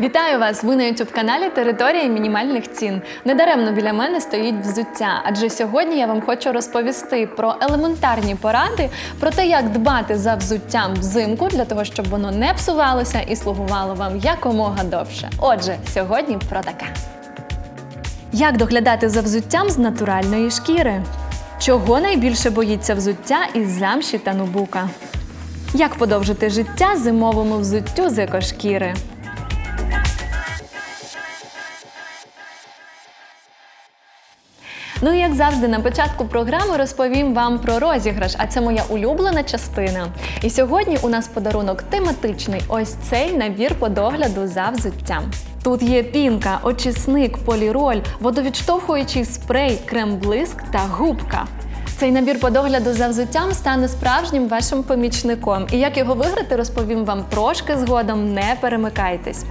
Вітаю вас! Ви на youtube каналі Територія мінімальних цін. Недаремно біля мене стоїть взуття, адже сьогодні я вам хочу розповісти про елементарні поради, про те, як дбати за взуттям взимку для того, щоб воно не псувалося і слугувало вам якомога довше. Отже, сьогодні про таке. Як доглядати за взуттям з натуральної шкіри? Чого найбільше боїться взуття із замші та нубука? Як подовжити життя зимовому взуттю з екошкіри? Ну і як завжди, на початку програми розповім вам про розіграш, а це моя улюблена частина. І сьогодні у нас подарунок тематичний. Ось цей набір по догляду за взуттям. Тут є пінка, очисник, поліроль, водовідштовхуючий спрей, крем-блиск та губка. Цей набір по догляду за взуттям стане справжнім вашим помічником. І як його виграти, розповім вам трошки згодом. Не перемикайтесь.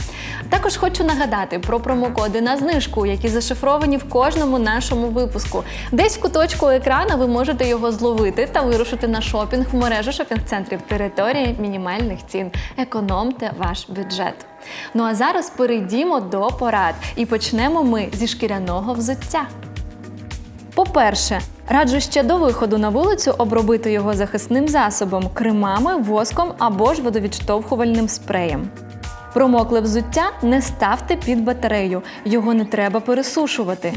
Також хочу нагадати про промокоди на знижку, які зашифровані в кожному нашому випуску. Десь в куточку екрана ви можете його зловити та вирушити на шопінг в мережу шопінг-центрів території мінімальних цін. Економте ваш бюджет. Ну а зараз перейдімо до порад і почнемо ми зі шкіряного взуття. По-перше, раджу ще до виходу на вулицю обробити його захисним засобом, кремами, воском або ж водовідштовхувальним спреєм. Промокле взуття не ставте під батарею, його не треба пересушувати.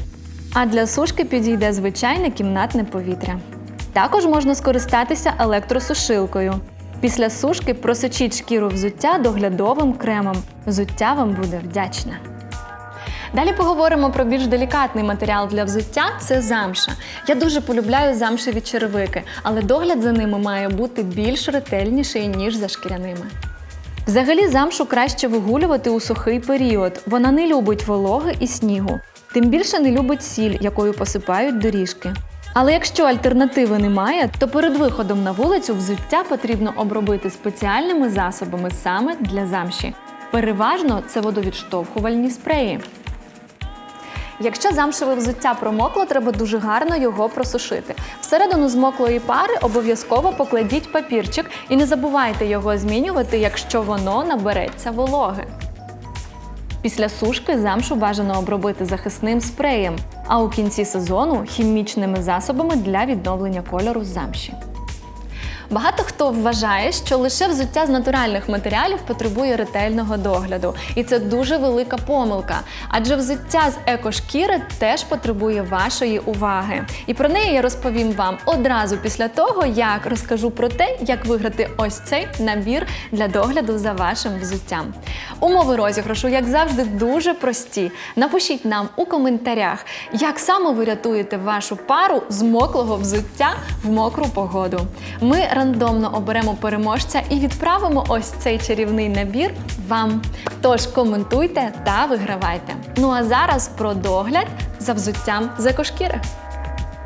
А для сушки підійде звичайне кімнатне повітря. Також можна скористатися електросушилкою. Після сушки просочіть шкіру взуття доглядовим кремом. Взуття вам буде вдячне. Далі поговоримо про більш делікатний матеріал для взуття це замша. Я дуже полюбляю замшеві черевики, але догляд за ними має бути більш ретельніший, ніж за шкіряними. Взагалі замшу краще вигулювати у сухий період. Вона не любить вологи і снігу. Тим більше не любить сіль, якою посипають доріжки. Але якщо альтернативи немає, то перед виходом на вулицю взуття потрібно обробити спеціальними засобами саме для замші. Переважно це водовідштовхувальні спреї. Якщо замшеве взуття промокло, треба дуже гарно його просушити. Всередину змоклої пари обов'язково покладіть папірчик і не забувайте його змінювати, якщо воно набереться вологи. Після сушки замшу бажано обробити захисним спреєм, а у кінці сезону хімічними засобами для відновлення кольору замші. Багато хто вважає, що лише взуття з натуральних матеріалів потребує ретельного догляду, і це дуже велика помилка. Адже взуття з екошкіри теж потребує вашої уваги. І про неї я розповім вам одразу після того, як розкажу про те, як виграти ось цей набір для догляду за вашим взуттям. Умови розіграшу, як завжди, дуже прості. Напишіть нам у коментарях, як саме ви рятуєте вашу пару з моклого взуття в мокру погоду. Ми рандомно оберемо переможця і відправимо ось цей чарівний набір вам. Тож коментуйте та вигравайте. Ну а зараз про догляд за взуттям з екошкіри.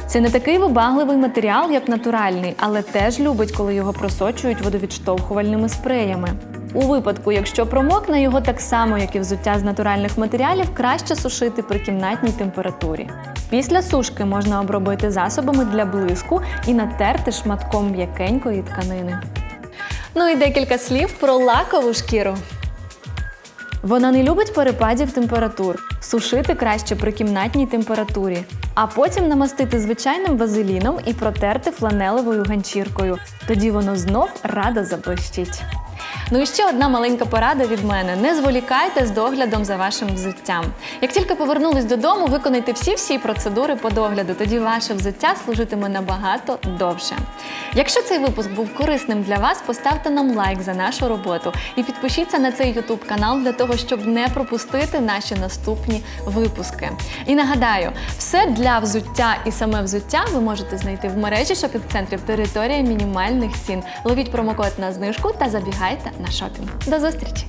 Це не такий вибагливий матеріал, як натуральний, але теж любить, коли його просочують водовідштовхувальними спреями. У випадку, якщо промокне, його так само, як і взуття з натуральних матеріалів, краще сушити при кімнатній температурі. Після сушки можна обробити засобами для блиску і натерти шматком м'якенької тканини. Ну і декілька слів про лакову шкіру. Вона не любить перепадів температур. Сушити краще при кімнатній температурі, а потім намастити звичайним вазеліном і протерти фланелевою ганчіркою. Тоді воно знов радо заблищить. Ну і ще одна маленька порада від мене: не зволікайте з доглядом за вашим взуттям. Як тільки повернулись додому, виконайте всі-всі процедури по догляду, тоді ваше взуття служитиме набагато довше. Якщо цей випуск був корисним для вас, поставте нам лайк за нашу роботу і підпишіться на цей YouTube канал для того, щоб не пропустити наші наступні випуски. І нагадаю, все для взуття і саме взуття ви можете знайти в мережі шопінг-центрів територія мінімальних цін. Ловіть промокод на знижку та забігайте на шопінг. До зустрічі!